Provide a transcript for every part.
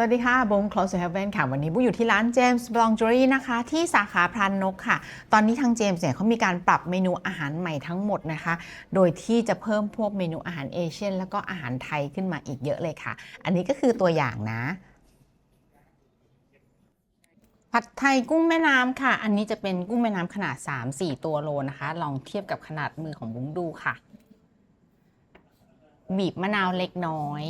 วัสดีค่ะบง Close to Heaven ค่ะ วันนี้บุอยู่ที่ร้าน James Boulangerie นะคะ ที่สาขาพรานนกค่ะ ตอนนี้ทาง James เนี่ยเขามีการปรับเมนูอาหารใหม่ทั้งหมดนะคะ โดยที่จะเพิ่มพวกเมนูอาหารเอเชียน แล้วก็อาหารไทยขึ้นมาอีกเยอะเลยค่ะ อันนี้ก็คือตัวอย่างนะ ผัดไทยกุ้งแม่น้ำค่ะ อันนี้จะเป็นกุ้งแม่น้ำขนาด 3-4 ตัวโลนะคะ ลองเทียบกับขนาดมือของบุ้งดูค่ะ บีบมะนาวเล็กน้อย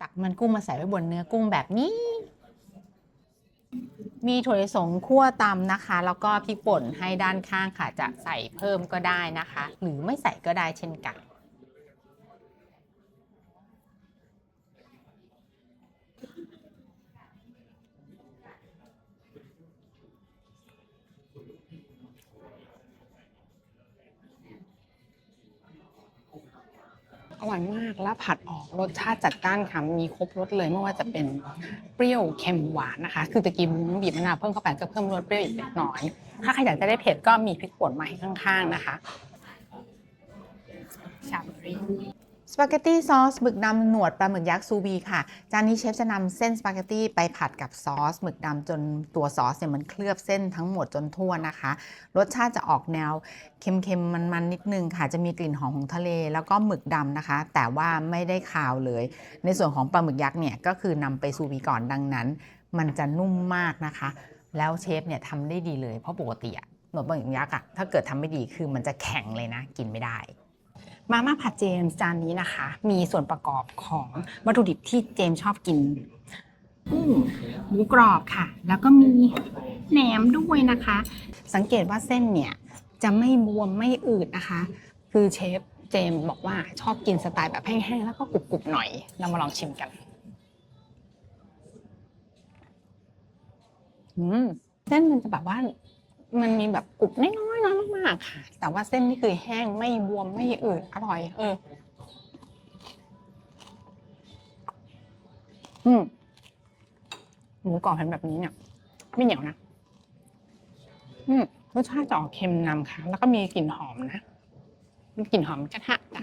ตักมันกุ้งมาใส่ไว้บนเนื้อกุ้งแบบนี้ มีถั่วลิสงคั่วตำนะคะ แล้วก็พริกป่นให้ด้านข้างค่ะจะใส่เพิ่มก็ได้นะคะ หรือไม่ใส่ก็ได้เช่นกัน อร่อยมากแล้วผัดออกรสชาติจัดจ้านค่ะมีครบรสเลยไม่ว่าจะเป็นเปรี้ยวเค็มหวานนะคะ คือตะกี้บีบมะนาวเพิ่มเข้าไปก็เพิ่มรสเปรี้ยวอีกเล็กน้อย ถ้าใครอยากจะได้เผ็ดก็มีพริกป่นมาให้ข้างๆนะคะชาบรี ปาเกตตี้ซอสหมึกดำหนวดปลาหมึกยักษ์ซูบีค่ะ จานนี้เชฟจะนำเส้นสปาเกตตี้ไปผัดกับซอสหมึกดำจนตัวซอสเนี่ยมันเคลือบเส้นทั้งหมดจนทั่วนะคะ รสชาติจะออกแนวเค็มๆ มันๆ นิดนึงค่ะ จะมีกลิ่นหอมของทะเล แล้วก็หมึกดำนะคะ แต่ว่าไม่ได้คาวเลย ในส่วนของปลาหมึกยักษ์เนี่ยก็คือนำไปซูบีก่อนดังนั้น มันจะนุ่มมากนะคะ แล้วเชฟเนี่ยทำได้ดีเลยเพราะปกติอะหนวดปลาหมึกยักษ์อะถ้าเกิดทำไม่ดีคือมันจะแข็งเลยนะ กินไม่ได้ มาม่าผัดเจมส์จานนี้นะคะ มีส่วนประกอบของวัตถุดิบที่เจมส์ชอบกินกุ้งหมูกรอบค่ะ แล้วก็มีแหนมด้วยนะคะ สังเกตว่าเส้นเนี่ยจะไม่บวมไม่อืดนะคะ คือเชฟเจมส์บอกว่าชอบกินสไตล์แบบแห้งๆแล้วก็กรุบๆหน่อย เรามาลองชิมกันอืมเส้นมันจะแบบว่ามันมีแบบกรุบน้อย ๆน้อยมากๆค่ะ แต่ว่าเส้นนี่คือแห้งไม่บวมไม่อืดอร่อย เออ อืมหมูกรอบเป็นแบบนี้เนี่ย ไม่เหนียวนะ อืมรสชาติจะออกเค็มนำค่ะ แล้วก็มีกลิ่นหอมนะมีกลิ่นหอมกระทะจ้ะ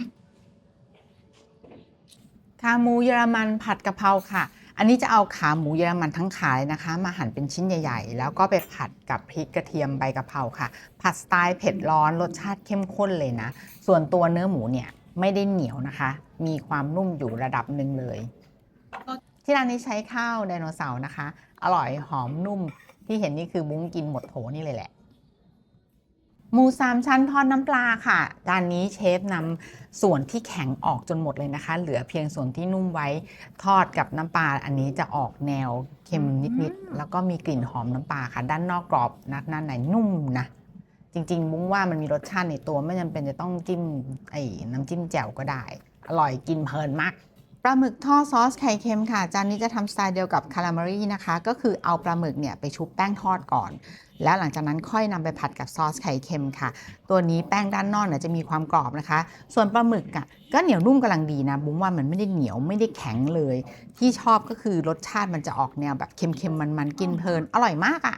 ขาหมูเยอรมันผัดกะเพราค่ะ อันนี้จะเอาขาหมูเยอรมันทั้งขาเลยนะคะ มาหั่นเป็นชิ้นใหญ่ๆ แล้วก็ไปผัดกับพริกกระเทียมใบกะเพราค่ะ ผัดสไตล์เผ็ดร้อนรสชาติเข้มข้นเลยนะ ส่วนตัวเนื้อหมูเนี่ยไม่ได้เหนียวนะคะ มีความนุ่มอยู่ระดับหนึ่งเลย ที่ร้านนี้ใช้ข้าวไดโนเสาร์นะคะ อร่อยหอมนุ่มที่เห็นนี่คือบุ้งกินหมดโถนี่เลยแหละ หมูสามชั้นทอดน้ำปลาค่ะจานนี้เชฟนำส่วนที่แข็งออกจนหมดเลยนะคะ เหลือเพียงส่วนที่นุ่มไว้ทอดกับน้ำปลา อันนี้จะออกแนวเค็มนิดๆ แล้วก็มีกลิ่นหอมน้ำปลาค่ะ ด้านนอกกรอบนัด้านในนุ่มนะ จริงๆบุ้งว่ามันมีรสชาติในตัวไม่จำเป็นจะต้องจิ้มไอ้น้ำจิ้มแจ่วก็ได้ อร่อยกินเพลินมาก ปลาหมึกทอดซอสไข่เค็มค่ะ จานนี้จะทำสไตล์เดียวกับคาราเมรี่นะคะ ก็คือเอาปลาหมึกเนี่ยไปชุบแป้งทอดก่อน แล้วหลังจากนั้นค่อยนำไปผัดกับซอสไข่เค็มค่ะ ตัวนี้แป้งด้านนอกเนี่ยจะมีความกรอบนะคะ ส่วนปลาหมึกอะก็เหนียวนุ่มกำลังดีนะ บุ้งว่ามันไม่ได้เหนียวไม่ได้แข็งเลย ที่ชอบก็คือรสชาติมันจะออกแนวแบบเค็มๆมันๆกินเพลินอร่อยมากอะ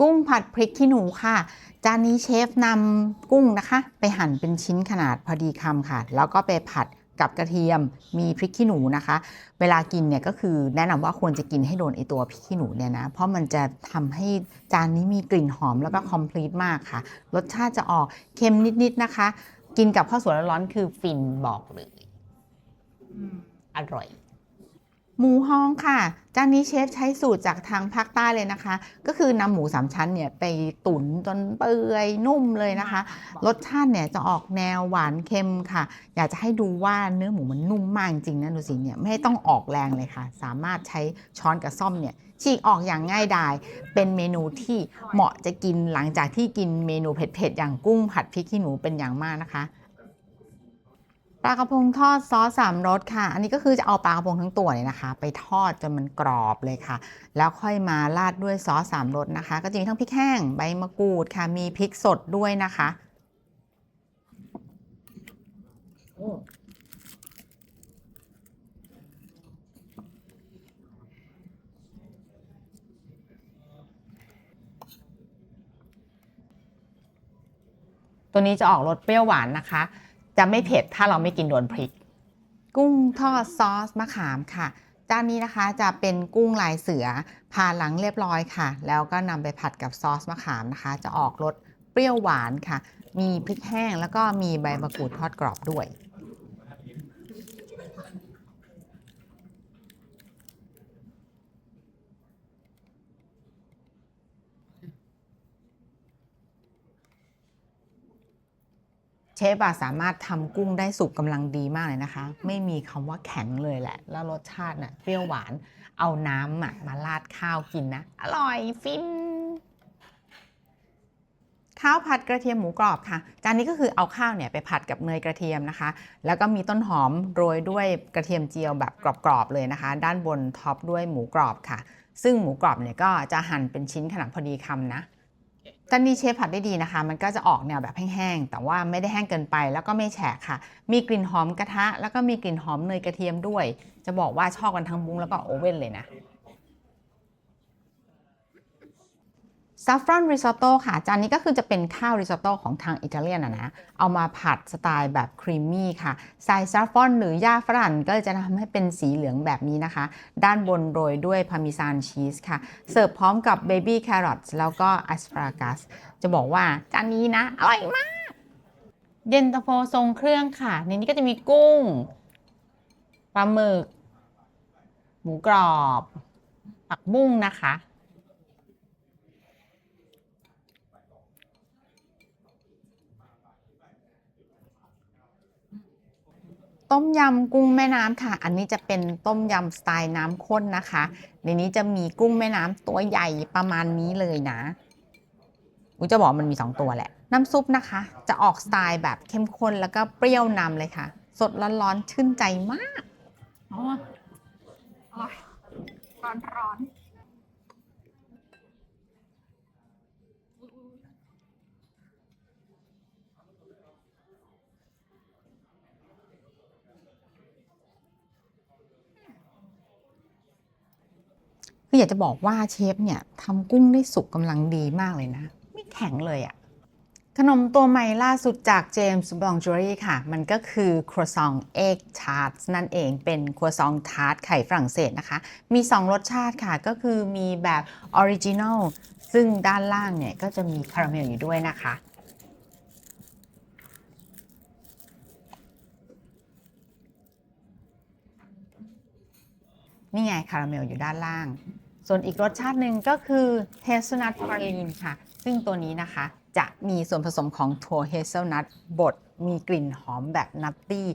กุ้งผัดพริกขี้หนูค่ะ จานนี้เชฟนำกุ้งนะคะ ไปหั่นเป็นชิ้นขนาดพอดีคำค่ะ แล้วก็ไปผัด กับกระเทียมมีพริกขี้หนูนะคะ เวลากินเนี่ยก็คือแนะนำว่าควรจะกินให้โดนไอตัวพริกขี้หนูเนี่ยนะเพราะมันจะทำให้จานนี้มีกลิ่นหอมแล้วก็คอมพลีทมากค่ะ รสชาติจะออกเค็มนิดๆนะคะ กินกับข้าวสวยร้อนๆคือฟินบอกเลยอร่อย หมูฮ้องค่ะ จานนี้เชฟใช้สูตรจากทางภาคใต้เลยนะคะ ก็คือนำหมูสามชั้นเนี่ยไปตุ๋นจนเปื่อยนุ่มเลยนะคะ รสชาติเนี่ยจะออกแนวหวานเค็มค่ะ อยากจะให้ดูว่าเนื้อหมูมันนุ่มมากจริงนะดูสิเนี่ยไม่ต้องออกแรงเลยค่ะ สามารถใช้ช้อนกับซ่อมเนี่ยฉีกออกอย่างง่ายดาย เป็นเมนูที่เหมาะจะกินหลังจากที่กินเมนูเผ็ดๆอย่างกุ้งผัดพริกขี้หนูเป็นอย่างมากนะคะ ปลากระพงทอดซอสสามรสค่ะ อันนี้ก็คือจะเอาปลากระพงทั้งตัวเนี่ยนะคะ ไปทอดจนมันกรอบเลยค่ะ แล้วค่อยมาราดด้วยซอสสามรสนะคะ ก็จะมีทั้งพริกแห้งใบมะกรูดค่ะ มีพริกสดด้วยนะคะตัวนี้จะออกรสเปรี้ยวหวานนะคะ จะไม่เผ็ดถ้าเราไม่กินโดนพริก กุ้งทอดซอสมะขามค่ะจานนี้นะคะจะเป็นกุ้งลายเสือผ่าหลังเรียบร้อยค่ะ แล้วก็นำไปผัดกับซอสมะขามนะคะ จะออกรสเปรี้ยวหวานค่ะ มีพริกแห้งแล้วก็มีใบมะกรูดทอดกรอบด้วย ฟอะสามารถทำกุ้งได้สุกกำลังดีมากเลยนะคะ ไม่มีคำว่าแข็งเลยแหละ แล้วรสชาติน่ะเปรี้ยวหวานเอาน้ำอะมาราดข้าวกินนะ อร่อยฟินข้าวผัดกระเทียมหมูกรอบค่ะ จานนี้ก็คือเอาข้าวเนี่ยไปผัดกับเนยกระเทียมนะคะ แล้วก็มีต้นหอมโรยด้วยกระเทียมเจียวแบบกรอบๆเลยนะคะ ด้านบนท็อปด้วยหมูกรอบค่ะ ซึ่งหมูกรอบเนี่ยก็จะหั่นเป็นชิ้นขนาดพอดีคำนะ จานนี้เชฟผัดได้ดีนะคะ มันก็จะออกแนวแบบแห้งๆ แต่ว่าไม่ได้แห้งเกินไป แล้วก็ไม่แฉะค่ะ มีกลิ่นหอมกระทะ แล้วก็มีกลิ่นหอมเนยกระเทียมด้วย จะบอกว่าชอบกันทั้งบุ้งแล้วก็โอเว่นเลยนะ ซัฟฟรอนริซอตโต้ค่ะ จานนี้ก็คือจะเป็นข้าวริซอตโต้ของทางอิตาเลียนนะนะ เอามาผัดสไตล์แบบครีมมี่ค่ะ ใส่ซัฟฟรอนหรือย่าฝรั่งก็จะทำให้เป็นสีเหลืองแบบนี้นะคะ ด้านบนโรยด้วยพาร์เมซานชีสค่ะ เสิร์ฟพร้อมกับเบบี้แครอทแล้วก็อัสปรากัส จะบอกว่าจานนี้นะ อร่อยมาก เย็นตาโฟทรงเครื่องค่ะ ในนี้ก็จะมีกุ้ง ปลาหมึก หมูกรอบ ผักบุ้งนะคะ ต้มยำกุ้งแม่น้ำค่ะ อันนี้จะเป็นต้มยำสไตล์น้ำข้นนะคะ ในนี้จะมีกุ้งแม่น้ำตัวใหญ่ประมาณนี้เลยนะอุยจะบอกมันมี 2 ตัวแหละ น้ำซุปนะคะ จะออกสไตล์แบบเข้มข้นแล้วก็เปรี้ยวนำเลยค่ะ สดร้อนๆชื่นใจมากอ๋ออร่อยร้อนร้อน คืออยากจะบอกว่าเชฟเนี่ยทำกุ้งได้สุกกำลังดีมากเลยนะ ไม่แข็งเลยอะขนมตัวใหม่ล่าสุดจากเจมส์บองจ r รี่ค่ะ มันก็คือครัวซองเอ็กทาร์ตนั่นเองเป็นครัวซองทาร์ตไข่ฝรั่งเศสนะคะ มี 2 รสชาติค่ะ ก็คือมีแบบออริจิน l ลซึ่งด้านล่างเนี่ยก็จะมีคาราเมลอยู่ด้วยนะคะนี่ไงคาราเมลอยู่ด้านล่าง ส่วนอีกรสชาติหนึ่งก็คือเฮเซลนัทพารีนค่ะ ซึ่งตัวนี้นะคะจะมีส่วนผสมของถั่วเฮเซลนัทบดมีกลิ่นหอมแบบนัตตี้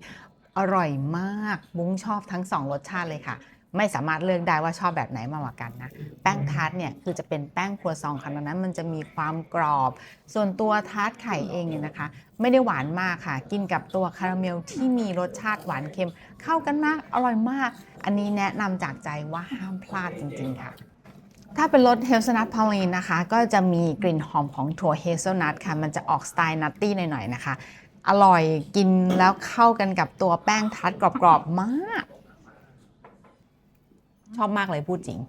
อร่อยมาก บุ้งชอบทั้ง2รสชาติเลยค่ะ ไม่สามารถเลือกได้ว่าชอบแบบไหนมากกว่ากันนะแป้งทาร์ตเนี่ยคือจะเป็นแป้งครัวซองค่ะดังนั้น มันจะมีความกรอบ ส่วนตัวทาร์ตไข่เองเนี่ยนะคะ ไม่ได้หวานมากค่ะ กินกับตัวคาราเมลที่มีรสชาติหวานเค็ม เข้ากันมากอร่อยมาก อันนี้แนะนำจากใจว่าห้ามพลาดจริง ๆ ค่ะถ้าเป็นรสเฮลซนัทพาลีนนะคะ ก็จะมีกลิ่นหอมของถั่วเฮเซลนัทค่ะ มันจะออกสไตล์นัตตี้หน่อยๆนะคะ อร่อยกินแล้วเข้ากันกับตัวแป้งทัดกรอบๆมาก ชอบมากเลยพูดจริง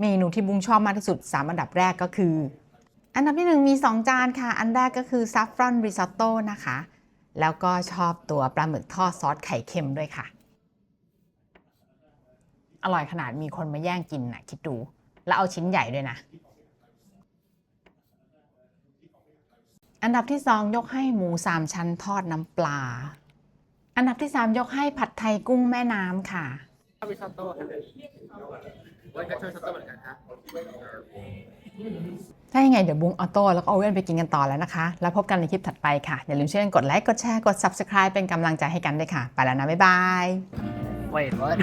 เมนูที่บุ้งชอบมากที่สุด 3 อันดับแรกก็คือ อันดับที่ 1 มี 2 จานค่ะ อันแรกก็คือซัฟฟรอนริซอตโต้นะคะ แล้วก็ชอบตัวปลาหมึกทอดซอสไข่เค็มด้วยค่ะ อร่อยขนาดมีคนมาแย่งกินนะคิดดู แล้วเอาชิ้นใหญ่ด้วยนะ อันดับที่ 2 ยกให้หมู3ชั้นทอดน้ำปลา อันดับที่ 3 ยกให้ผัดไทยกุ้งแม่น้ำค่ะริซอตโต้ค่ะวันก็ชอบริซอตโต้เหมือนกันครับถ้ายังไงเดี๋ยวบุ้งออโต้แล้วก็โอเว่นไปกินกันต่อแล้วนะคะ แล้วพบกันในคลิปถัดไปค่ะ อย่าลืมช่วยกันกดไลค์กดแชร์กด Subscribe เป็นกำลังใจให้กันด้วยค่ะ ไปแล้วนะ บ๊ายบาย Wait what